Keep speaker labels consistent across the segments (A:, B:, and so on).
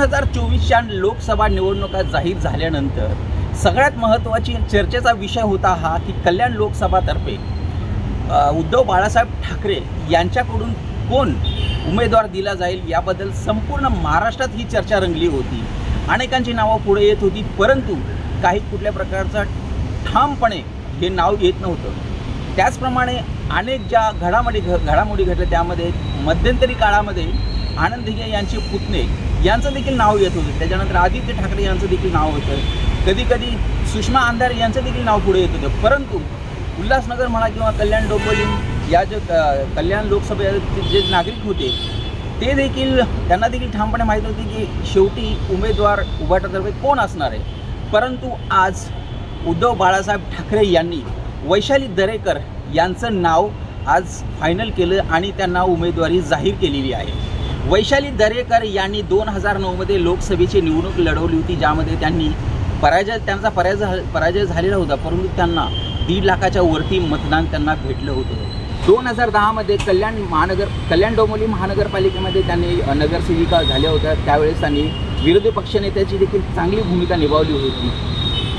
A: हजार चोवीसच्या लोकसभा निवडणुका जाहीर झाल्यानंतर सगळ्यात महत्त्वाची चर्चेचा विषय होता हा की कल्याण लोकसभातर्फे उद्धव बाळासाहेब ठाकरे यांच्याकडून कोण उमेदवार दिला जाईल याबद्दल संपूर्ण महाराष्ट्रात ही चर्चा रंगली होती. अनेकांची नावं पुढे येत होती परंतु काही कुठल्या प्रकारचा ठामपणे हे नाव येत नव्हतं. त्याचप्रमाणे अनेक ज्या घडामोडी घ घडामोडी घडल्या त्यामध्ये मध्यंतरी काळामध्ये आनंद दिघे यांचे पुतणे यांचं देखील नाव येत होतं. त्याच्यानंतर आदित्य ठाकरे यांचं देखील नाव होतं. कधी कधी सुषमा आंधार यांचं देखील नाव पुढे येत होतं. परंतु उल्हासनगर म्हणा किंवा कल्याण डोंबिवली या जे कल्याण लोकसभेचे जे नागरिक होते ते देखील त्यांना देखील ठामपणे माहीत होते की शेवटी उमेदवार उभाटातर्फे कोण असणार आहे? परंतु आज उद्धव बाळासाहेब ठाकरे यांनी वैशाली दरेकर यांचं नाव आज फायनल केलं आणि त्यांना उमेदवारी जाहीर केलेली आहे. वैशाली दरेकर यांनी दोन हजार नऊमध्ये लोकसभेची निवडणूक लढवली होती ज्यामध्ये त्यांनी पराजय त्यांचा पराजय पराजय झालेला होता परंतु त्यांना दीड लाखाच्या वरती मतदान त्यांना भेटलं होतं. दोन हजार दहामध्ये कल्याण महानगर कल्याण डोंबोली महानगरपालिकेमध्ये त्यांनी नगरसेविका झाल्या होत्या. त्यावेळेस त्यांनी विरोधी पक्षनेत्याची देखील चांगली भूमिका निभावली होती.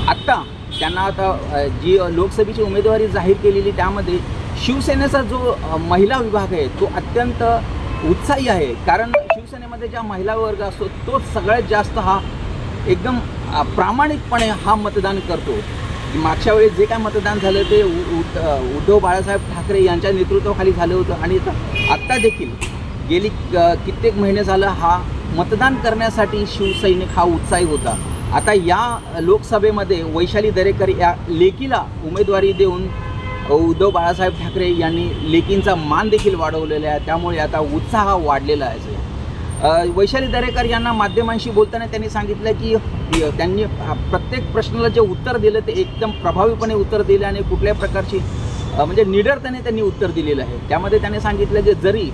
A: आत्ता त्यांना आता जी लोकसभेची उमेदवारी जाहीर केलेली त्यामध्ये शिवसेनेचा जो महिला विभाग आहे तो अत्यंत उत्साही आहे. कारण शिवसेनेमध्ये ज्या महिला वर्ग असतो तोच सगळ्यात जास्त हा एकदम प्रामाणिकपणे हा मतदान करतो. मागच्या वेळेस जे काय मतदान झालं ते उ- उद्धव बाळासाहेब ठाकरे यांच्या नेतृत्वाखाली झालं होतं. आणि आत्ता देखील गेली कित्येक महिने झालं हा मतदान करण्यासाठी शिवसैनिक हा उत्साही होता. आता या लोकसभेमध्ये वैशाली दरेकर या लेकीला उमेदवारी देऊन उद्धव बाळासाहेब ठाकरे यांनी लेकींचा मान देखील वाढवलेला आहे. त्यामुळे आता उत्साह वाढलेला आहे वैशाली दरेकर यांना माध्यमांशी बोलताना त्यांनी सांगितलं की त्यांनी प्रत्येक प्रश्नाला जे उत्तर दिलं ते एकदम प्रभावीपणे उत्तर दिलं आणि कुठल्याही प्रकारची म्हणजे निडरतेने त्यांनी उत्तर दिलेलं आहे. त्यामध्ये त्यांनी सांगितलं की जरी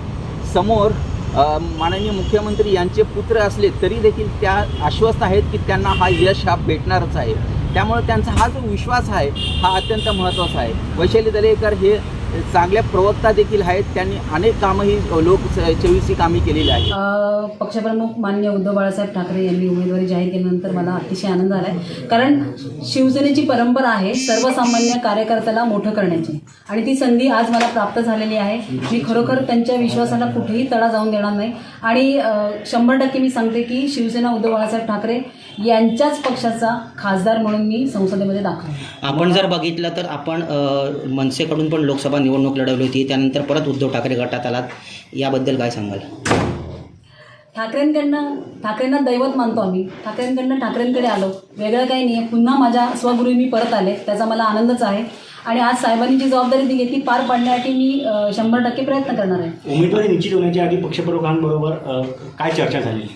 A: समोर माननीय मुख्यमंत्री यांचे पुत्र असले तरी देखील त्या आश्वस्त आहेत की त्यांना हा यश हा भेटणारच आहे. त्यामुळे त्यांचा हा जो विश्वास आहे हा अत्यंत महत्त्वाचा आहे. वैशाली दरेकर हे चांगल्या प्रवक्ता देखील आहेत. त्यांनी अनेक कामं ही लोक चोवीसी कामे केलेली आहेत.
B: पक्षप्रमुख मान्य उद्धव बाळासाहेब ठाकरे यांनी उमेदवारी जाहीर केल्यानंतर मला अतिशय आनंद आला आहे कारण शिवसेनेची परंपरा आहे सर्वसामान्य कार्यकर्त्याला मोठं करण्याची. आणि ती संधी आज मला प्राप्त झालेली आहे. मी खरोखर त्यांच्या विश्वासाला कुठेही तडा जाऊन देणार नाही. आणि शंभर टक्के मी सांगते की शिवसेना उद्धव बाळासाहेब ठाकरे यांच्याच पक्षाचा खासदार म्हणून मी संसदेमध्ये दाखल आहे.
C: आपण जर बघितलं तर आपण मनसेकडून पण लोकसभा निवडणूक लढवली होती त्यानंतर परत उद्धव ठाकरे गटात आलात. याबद्दल काय सांगाल?
B: ठाकरेंकडनं ठाकरेंना दैवत मानतो आम्ही. ठाकरेंकडनं ठाकरेंकडे आलो. वेगळं काही नाही आहे पुन्हा माझ्या स्वगुरू मी परत आले. त्याचा मला आनंदच आहे. आणि आज साहेबांनी जी जबाबदारी दिली ती पार पाडण्यासाठी मी शंभर टक्के प्रयत्न करणार आहे.
D: उमेदवारी निश्चित होण्याच्या आधी पक्षप्रमुखांबरोबर काय चर्चा झाली?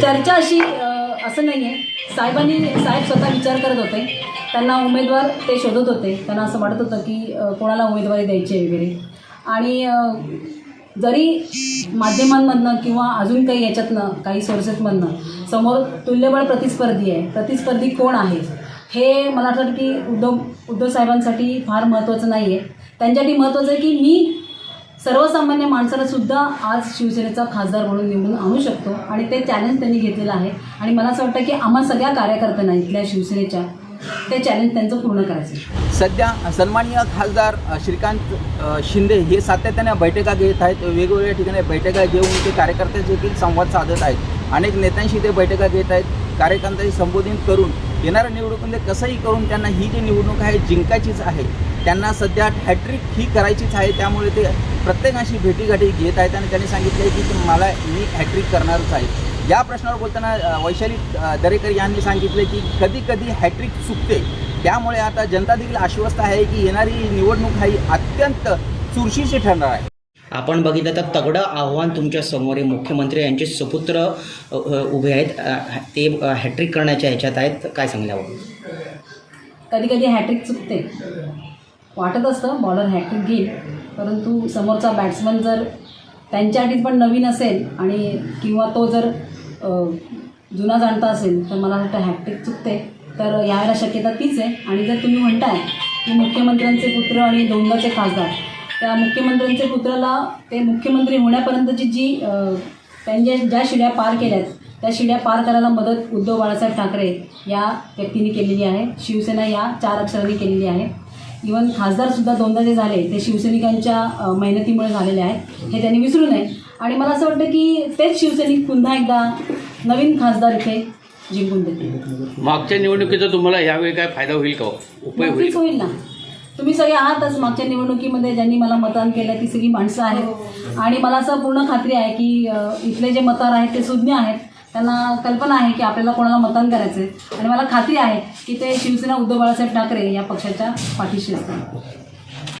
B: चर्चा अशी असं नाही आहे साहेबांनी साहेब स्वतः विचार करत होते. त्यांना उमेदवार ते शोधत होते. त्यांना असं वाटत होतं की कोणाला उमेदवारी द्यायची आहे वगैरे. आणि जरी माध्यमांमधनं किंवा अजून काही याच्यातनं काही सोर्सेसमधनं समोर तुल्यबळ प्रतिस्पर्धी आहे प्रतिस्पर्धी कोण आहे? हे मला वाटतं की उद्धव उद्धव साहेबांसाठी फार महत्त्वाचं नाही आहे त्यांच्यासाठी महत्त्वाचं आहे की मी सर्वसामान्य माणसाला सुद्धा आज शिवसेनेचा खासदार म्हणून निवडून आणू शकतो. आणि ते चॅलेंज त्यांनी घेतलेलं आहे. आणि मला असं वाटतं की आम्हा सगळ्या कार्यकर्त्यांना इथल्या शिवसेनेच्या ते चॅलेंज त्यांचं पूर्ण करायचं
A: सध्या सन्माननीय खासदार श्रीकांत शिंदे हे सातत्याने बैठका घेत आहेत. वेगवेगळ्या ठिकाणी बैठका घेऊन ते कार्यकर्त्यांचे देखील संवाद साधत आहेत. अनेक नेत्यांशी ते बैठका घेत आहेत. कार्यकर्त्यांशी संबोधित करून येणाऱ्या निवडणुकीमध्ये कसंही करून त्यांना ही जी निवडणूक आहे जिंकायचीच आहे त्यांना सध्या हॅट्रिक ही करायचीच आहे. त्यामुळे ते प्रत्येकाशी भेटीगाठी घेत आहेत आणि त्यांनी सांगितलं आहे की मला मी हॅट्रिक करणारच आहे. या प्रश्नावर बोलताना वैशाली दरेकर यांनी सांगितले की कधी कधी हॅट्रिक चुकते. त्यामुळे आता जनता देखील आश्वस्त आहे की येणारी निवडणूक ही अत्यंत चुरशीची ठरणार आहे.
C: आपण बघितलं तर तगडं आव्हान तुमच्यासमोर आहे मुख्यमंत्री यांचे सुपुत्र उभे आहेत. ते हॅट्रिक करण्याच्या ह्याच्यात आहेत. काय सांगल्यावर
B: कधी कधी हॅट्रिक चुकते. वाटत असतं बॉलर हॅट्रिक घेईल. परंतु समोरचा बॅट्समन जर त्यांच्यासाठी पण नवीन असेल आणि किंवा तो जर जुना जाणता असेल तर मला वाटतं हॅट्रिक चुकते. तर यावेळेला शक्यता तीच आहे. आणि जर तुम्ही म्हणताय की मुख्यमंत्र्यांचे पुत्र आणि दोनदाचे खासदार त्या मुख्यमंत्र्यांचे पुत्राला ते मुख्यमंत्री होण्यापर्यंतची जी त्यांच्या ज्या शिड्या पार केल्यात त्या शिड्या पार करायला मदत उद्धव बाळासाहेब ठाकरे या व्यक्तीने केलेली आहे. शिवसेना या चार अक्षरांनी केलेली आहे. इवन खासदारसुद्धा दोनदा जे झाले ते शिवसैनिकांच्या मेहनतीमुळे झालेले आहेत हे त्यांनी विसरू नये. आणि मला असं वाटतं की तेच शिवसैनिक पुन्हा एकदा नवीन खासदार इथे जिंकून देतील.
E: मागच्या निवडणुकीचा तुम्हाला यावेळी काय फायदा होईल का हो? उपयोग होईल.
B: ना. तुम्ही सगळे आहातच मागच्या निवडणुकीमध्ये ज्यांनी मला मतदान केलं ती सगळी माणसं आहेत. आणि मला असं पूर्ण खात्री आहे की इथले जे मतदार आहेत ते सुज्ञ आहेत. त्यांना कल्पना आहे की आपल्याला कोणाला मतदान करायचं आहे आणि मला खात्री आहे की ते शिवसेना उद्धव बाळासाहेब ठाकरे या पक्षाच्या पाठीशी असतील.